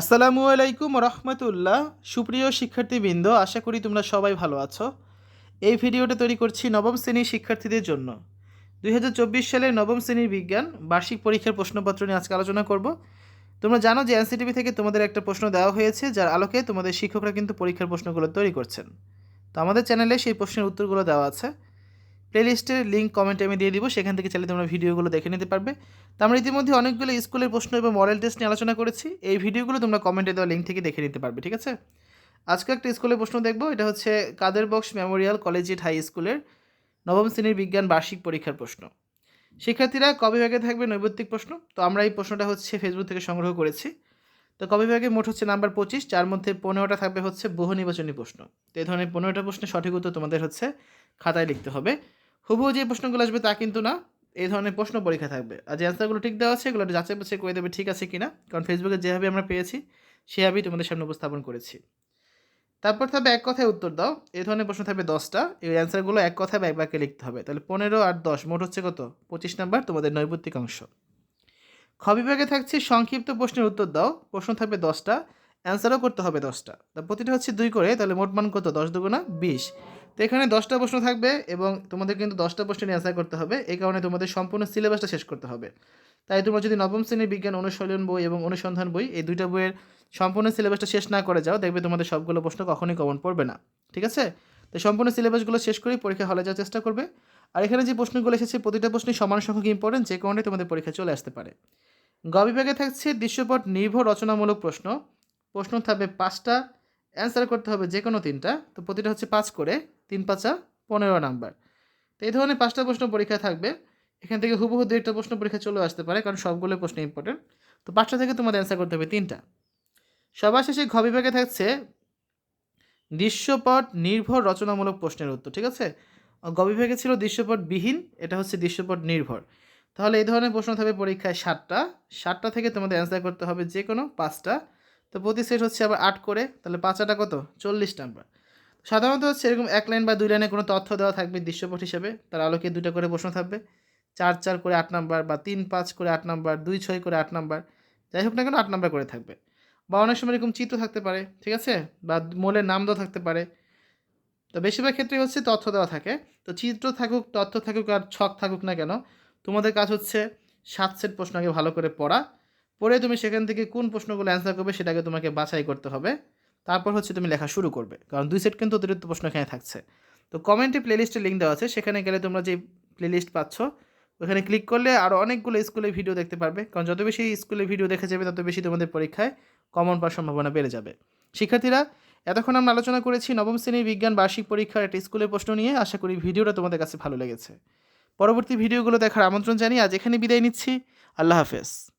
আসসালামু আলাইকুম রহমতুল্লাহ। সুপ্রিয় শিক্ষার্থীবৃন্দ, আশা করি তোমরা সবাই ভালো আছো। এই ভিডিওটা তৈরি করছি নবম শ্রেণির শিক্ষার্থীদের জন্য। দুই হাজার চব্বিশ সালের নবম শ্রেণির বিজ্ঞান, বার্ষিক পরীক্ষার প্রশ্নপত্র নিয়ে আজকে আলোচনা করব। তোমরা জানো যে এনসিটিভি থেকে তোমাদের একটা প্রশ্ন দেওয়া হয়েছে, যার আলোকে তোমাদের শিক্ষকরা কিন্তু পরীক্ষার প্রশ্নগুলো তৈরি করছেন। তো আমাদের চ্যানেলে সেই প্রশ্নের উত্তরগুলো দেওয়া আছে। প্লেলিস্টের লিঙ্ক কমেন্টে আমি দিয়ে দিব, সেখান থেকে চাইলে তোমরা ভিডিওগুলো দেখে নিতে পারবে। তো আমরা ইতিমধ্যে অনেকগুলো স্কুলের প্রশ্ন এবং মডেল টেস্ট নিয়ে আলোচনা করেছি। এই ভিডিওগুলো তোমরা কমেন্টে দেওয়া লিঙ্ক থেকে দেখে নিতে পারবে, ঠিক আছে? আজকে একটা স্কুলের প্রশ্ন দেখব, এটা হচ্ছে Kader Bux memorial collegiate high স্কুলের নবম শ্রেণির বিজ্ঞান বার্ষিক পরীক্ষার প্রশ্ন। শিক্ষার্থীরা কবে ভাগে থাকবে নৈবত্তিক প্রশ্ন? তো আমরা এই প্রশ্নটা হচ্ছে ফেসবুক থেকে সংগ্রহ করেছি। তো কবে ভাগে মোট হচ্ছে নাম্বার পঁচিশ, যার মধ্যে পনেরোটা থাকবে হচ্ছে বহু নির্বাচনী প্রশ্ন। তো এই ধরনের পনেরোটা প্রশ্নের সঠিক উত্তর তোমাদের হচ্ছে খাতায় লিখতে হবে। হুবহু যে প্রশ্নগুলো আসবে তা কিন্তু না। এই ধরনের প্রশ্ন পরীক্ষা থাকবে। আর যে অ্যান্সারগুলো ঠিক দেওয়া আছে, এগুলো যাচাই বাছাই করে দেবে ঠিক আছে কিনা। কারণ ফেসবুকে যেভাবে আমরা পেয়েছি, সেভাবেই তোমাদের সামনে উপস্থাপন করেছি। তারপর থাকবে এক কথায় উত্তর দাও। এই ধরনের প্রশ্ন থাকবে দশটা। এই অ্যান্সারগুলো এক কথায় বা এক বাক্যে লিখতে হবে। তাহলে পনেরো আর দশ মোট হচ্ছে কত? পঁচিশ নাম্বার তোমাদের নৈবত্তিক অংশ। খ বিভাগে থাকছে সংক্ষিপ্ত প্রশ্নের উত্তর দাও। প্রশ্ন থাকবে দশটা। অ্যান্সারও করতে হবে দশটা। তা প্রতিটা হচ্ছে দুই করে। তাহলে মোট মান কত? দশ দুগুণা বিশ। তো এখানে দশটা প্রশ্ন থাকবে এবং তোমাদের কিন্তু দশটা প্রশ্নের অ্যান্সার করতে হবে। এই কারণে তোমাদের সম্পূর্ণ সিলেবাসটা শেষ করতে হবে। তাই তোমরা যদি নবম শ্রেণির বিজ্ঞান অনুশীলন বই এবং অনুসন্ধান বই এই দুইটা বইয়ের সম্পূর্ণ সিলেবাসটা শেষ না করে যাও, দেখবে তোমাদের সবগুলো প্রশ্ন কখনোই কমন পড়বে না। ঠিক আছে? তো সম্পূর্ণ সিলেবাসগুলো শেষ করেই পরীক্ষা হলে যাওয়ার চেষ্টা করবে। আর এখানে যে প্রশ্নগুলো এসেছে, প্রতিটা প্রশ্নই সমান সংখ্যক ইম্পর্টেন্ট যে কারণে তোমাদের পরীক্ষা চলে আসতে পারে। গ বিভাগে থাকছে দৃশ্যপট নির্ভর রচনামূলক প্রশ্ন। প্রশ্ন থাকবে পাঁচটা। অ্যান্সার করতে হবে যে কোনো তিনটা। তো প্রতিটা হচ্ছে পাঁচ করে, তিন পাঁচা পনেরো নাম্বার। তো এই ধরনের পাঁচটা প্রশ্ন পরীক্ষা থাকবে। এখান থেকে হুবহু দু একটা প্রশ্ন পরীক্ষা চলে আসতে পারে, কারণ সবগুলো প্রশ্ন ইম্পর্টেন্ট তো পাঁচটা থেকে তোমাদের অ্যান্সার করতে হবে তিনটা। সবার শেষে ঘ বিভাগে থাকছে দৃশ্যপট নির্ভর রচনামূলক প্রশ্নের উত্তর, ঠিক আছে? গ বিভাগে ছিল দৃশ্যপট বিহীন এটা হচ্ছে দৃশ্যপট নির্ভর। তাহলে এই ধরনের প্রশ্ন থাকবে পরীক্ষায় সাতটা। সাতটা থেকে তোমাদের অ্যান্সার করতে হবে যে কোনো পাঁচটা। তো প্রতি সেট হচ্ছে আবার আট করে, তাহলে পাঁচাটা কত? চল্লিশ নাম্বার সাধারণত হচ্ছে এরকম এক লাইন বা দুই লাইনে কোনো তথ্য দেওয়া থাকবে দৃশ্যপট হিসেবে, তার আলোকে দুটো করে প্রশ্ন থাকবে। চার চার করে আট নাম্বার বা তিন পাঁচ করে আট নাম্বার দুই ছয় করে আট নাম্বার যাই হোক না কেন আট নাম্বার করে থাকবে। বা অনেক সময় এরকম চিত্র থাকতে পারে, ঠিক আছে? বা মোলের নাম দেওয়া থাকতে পারে। তো বেশিরভাগ ক্ষেত্রে হচ্ছে তথ্য দেওয়া থাকে। তো চিত্র থাকুক, তথ্য থাকুক আর ছক থাকুক না কেন, তোমাদের কাজ হচ্ছে সাত সেট প্রশ্ন আগে ভালো করে পড়া। পড়ে তুমি সেখান থেকে কোন প্রশ্নগুলো অ্যান্সার করবে সেটাকে তোমাকে বাছাই করতে হবে। তারপর হচ্ছে তুমি লেখা শুরু করবে। কারণ দুই সেট কিন্তু অতিরিক্ত প্রশ্ন এখানে থাকছে। তো কমেন্টে প্লেলিস্টের লিঙ্ক দেওয়া আছে। সেখানে গেলে তোমরা যে প্লেলিস্ট পাচ্ছ, ওখানে ক্লিক করলে আরও অনেকগুলো স্কুলের ভিডিও দেখতে পারবে। কারণ যত বেশি স্কুলের ভিডিও দেখা যাবে, তত বেশি তোমাদের পরীক্ষায় কমন পাওয়ার সম্ভাবনা বেড়ে যাবে। শিক্ষার্থীরা, এতক্ষণ আমরা আলোচনা করেছি নবম শ্রেণির বিজ্ঞান বার্ষিক পরীক্ষার একটা স্কুলের প্রশ্ন নিয়ে। আশা করি ভিডিওটা তোমাদের কাছে ভালো লেগেছে। পরবর্তী ভিডিওগুলো দেখার আমন্ত্রণ জানিয়ে আজ এখানে বিদায় নিচ্ছি। আল্লাহ হাফেজ।